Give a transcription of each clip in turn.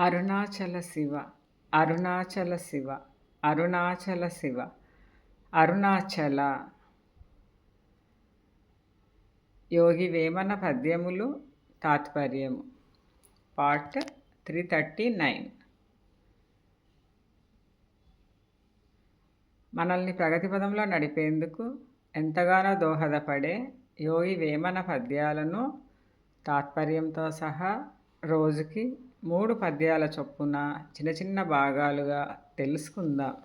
అరుణాచల శివ అరుణాచల శివ అరుణాచల శివ అరుణాచల. యోగి వేమన పద్యములు తాత్పర్యము. Part three thirty nine. మనల్ని ప్రగతి పదంలో నడిపేందుకు ఎంతగానో దోహదపడే యోగి వేమన పద్యాలను తాత్పర్యంతో సహా రోజుకి మూడు పద్యాల చొప్పున చిన్న చిన్న భాగాలుగా తెలుసుకుందాం?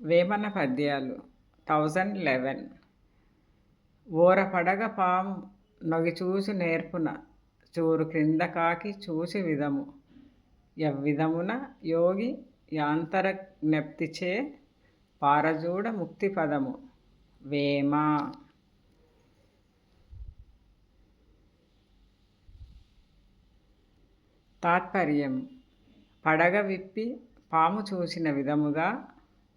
వేమన పద్యాలు థౌజండ్ లెవెన్. ఓరపడగ పాము నొగి చూసి నేర్పున చూరు క్రింద కాకి చూసి విధము. ఎవ్విధమున యోగి యాంతర జ్ఞప్తిచే పారజూడ ముక్తి పదము వేమ తాత్పర్యం. పడగ విప్పి పాము చూసిన విధముగా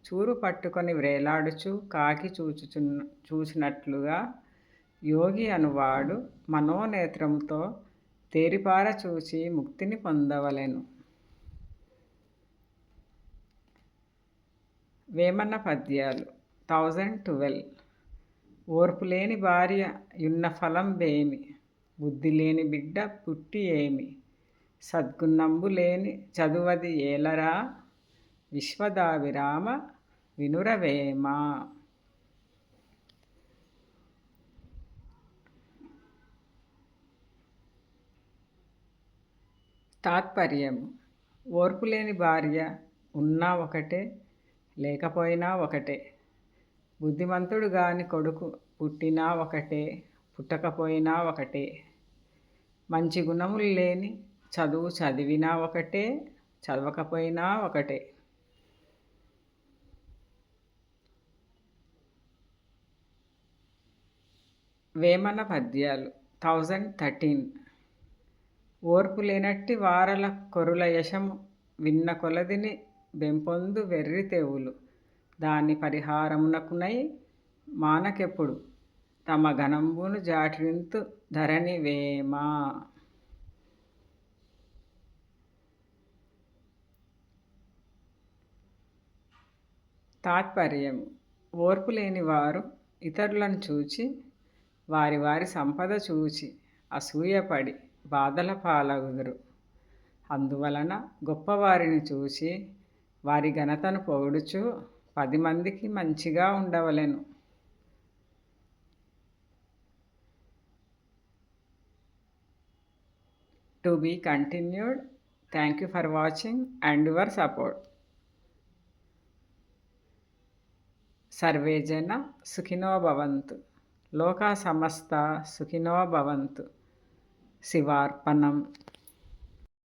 చూరు పట్టుకొని వ్రేలాడుచు కాకి చూచుచున్న చూసినట్లుగా యోగి అనువాడు మనోనేత్రముతో తేరిపార చూసి ముక్తిని పొందవలెను. వేమన్న పద్యాలు. Thousand twelve. ఓర్పు లేని భార్య యున్న ఫలం బేమి బుద్ధి లేని బిడ్డ పుట్టి ఏమి? సద్గుణంబు లేని చదువది ఏలరా? విశ్వదావిరామ వినురవేమ. తాత్పర్యం ఓర్పు లేని భార్య ఉన్నా ఒకటే లేకపోయినా ఒకటే. బుద్ధిమంతుడు గాని కొడుకు పుట్టినా ఒకటే పుట్టకపోయినా ఒకటే. మంచి గుణములు లేని చదువు చదివినా ఒకటే చదవకపోయినా ఒకటే. వేమన పద్యాలు థౌజండ్ థర్టీన్. ఓర్పు లేనట్టి వారల కొరుల యశము విన్న కొలదిని బెంపొందు వెర్రి తెవులు. దాని పరిహారమునకునై మానకెప్పుడు? తమ ఘనంబును జాటిరింతు ధరణి వేమా? తాత్పర్యం ఓర్పు లేని వారు ఇతరులను చూచి వారి వారి సంపద చూచి అసూయపడి బాధల పాలగుదురు. అందువలన గొప్పవారిని చూసి వారి ఘనతను పొగుడుచు పది మందికి మంచిగా ఉండవలెను. To be continued. Thank you for watching and your support. Survey జన సుఖినో భవంతు. లోకా సమస్త సుఖినో భవంతు. శివార్పణం.